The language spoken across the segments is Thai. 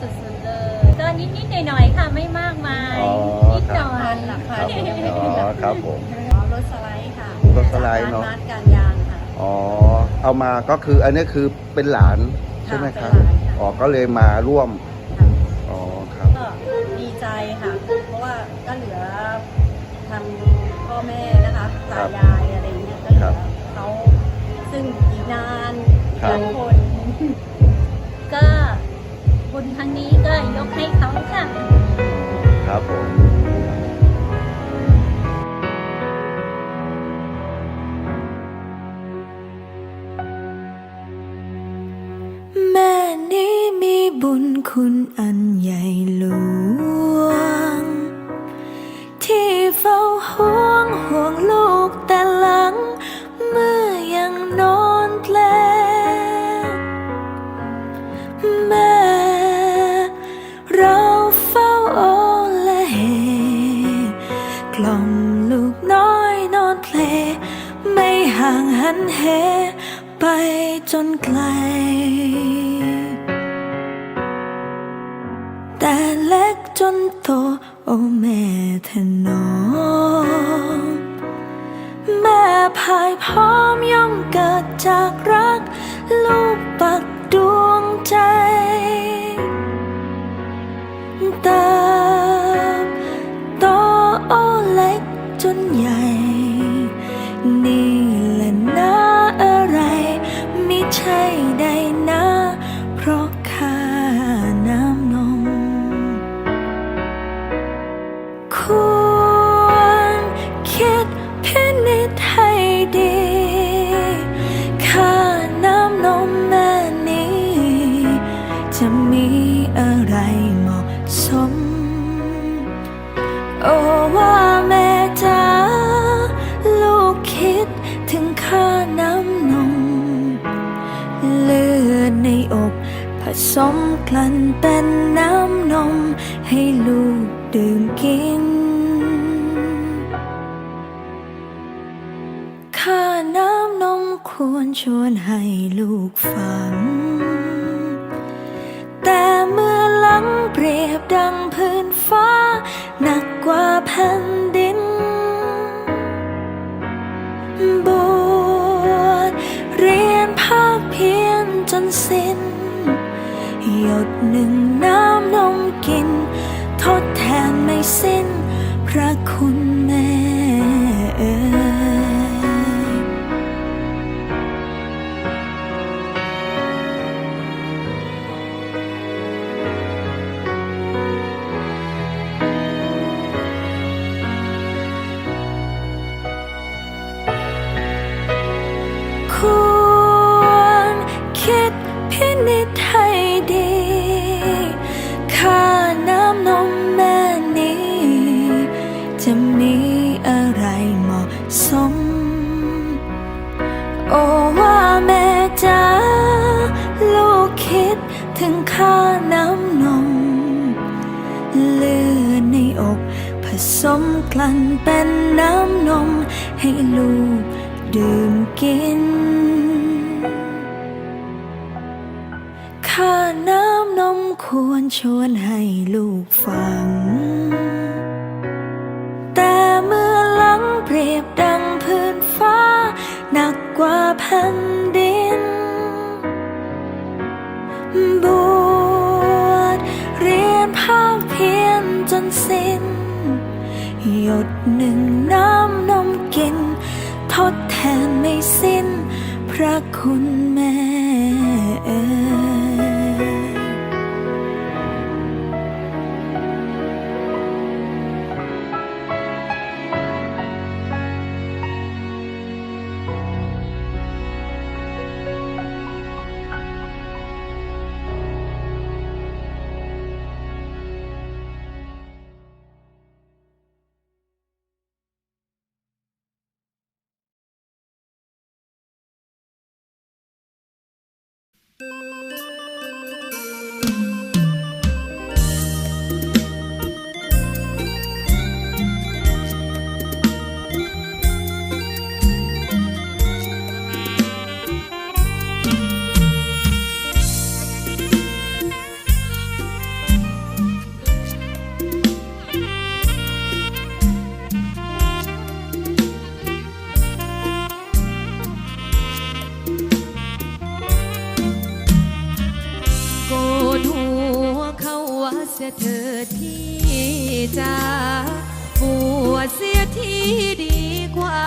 สุดๆเลยก็นิดๆหน่อยๆค่ะไม่มากมายอ๋อนิดคหรับน่อยหลักคพัรับนผมอ๋อครับผม อ๋อรถสไลด์ค่ะรถสไลด์เนอะ ร้านการยางค่ะ อ๋อเอามาก็คืออันนี้คือเป็นหลานใช่ไหมครับเป็นหลานค่ะ อ๋อก็เลยมาร่วมค่ะ อ๋อครับก็ดีใจค่ะ เพราะว่าก็เหลือทางพ่อแม่นะคะตายายอะไรเงี้ยก็เหลือเขาซึ่งอีกนานครับหลายคน ก็ บุญครั้งนี้ก็ยกให้เขาค่ะ ครับผมแม่นี้มีบุญคุณอันใหญ่ ลูกน้อยนอนเพลไม่ห่างหันเห ไปจนไกล แต่เล็กจนโต โอ้แม่ถนอมแม่พายพร้อมย่อมเกิดจากรัก ลูกปักดวงใจเติ อในอกผสมกลั่นเป็นน้ำนม ให้ลูกดื่มกินค่าน้ำนมควรชวนให้ลูกฟัง แต่เมื่อหลังเปรียบดังพื้นฟ้า หนักกว่าแผ่นดิน สิ้น หยดหนึ่งน้ำนมกิน ทดแทนไม่สิ้นพระคุณ สม โอ้ว่าแม่จ๋าลูกคิดถึงค่าน้ำนมเลือดในอกผสมกลั่นเป็นน้ำนม ให้ลูกดื่มกิน ค่าน้ำนมควรชวนให้ลูกฟัง ผ่นดิน บวชเรียนภาคเพียนจนสิ้น หยดหนึ่งน้ำนมกิน ทดแทนไม่สิ้น พระคุณแม่ สียเธอที่จะบวชเสียที่ดีกว่า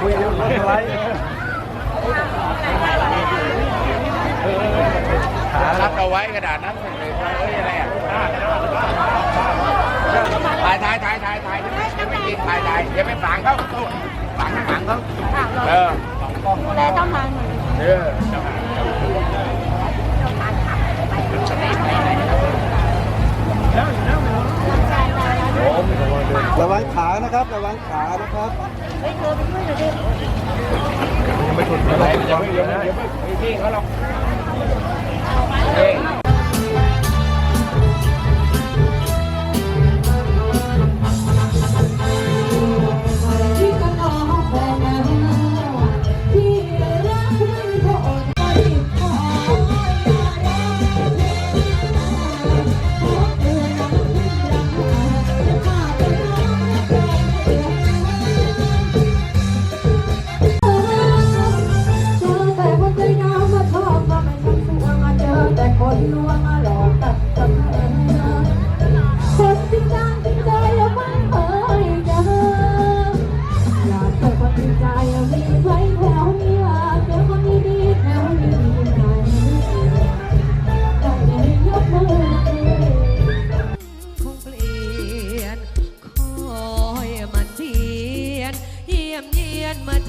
คุยเรื่องรับเอาไว้กระดาษนั้นเลยเอ้ยอะไรอะถ่ายถ่ายถ่ายถ่ายถ่ายยังไม่กินถ่ายถ่ายยังไม่ฝังเขาฝังฝังเขาเออดูแลเจ้านายหมือนเดิมระวังขานะครับ ระวังขานะครับ ยังไม่ถุดอะไรยังไม่ยังไม่ด้วงไม่พี่เขาหรอก on my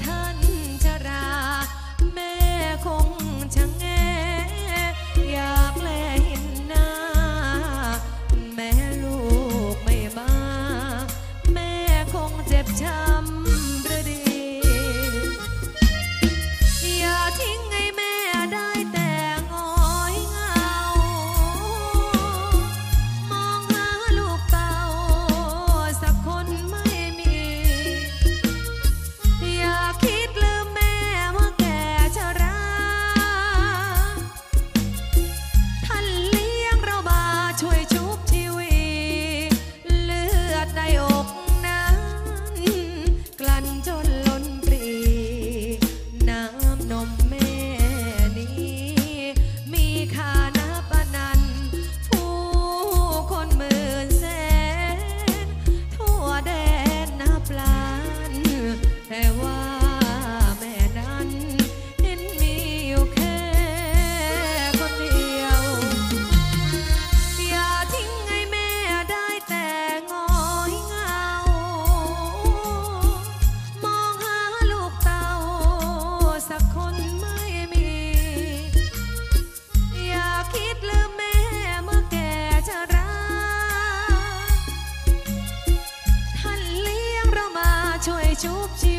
ชุบชี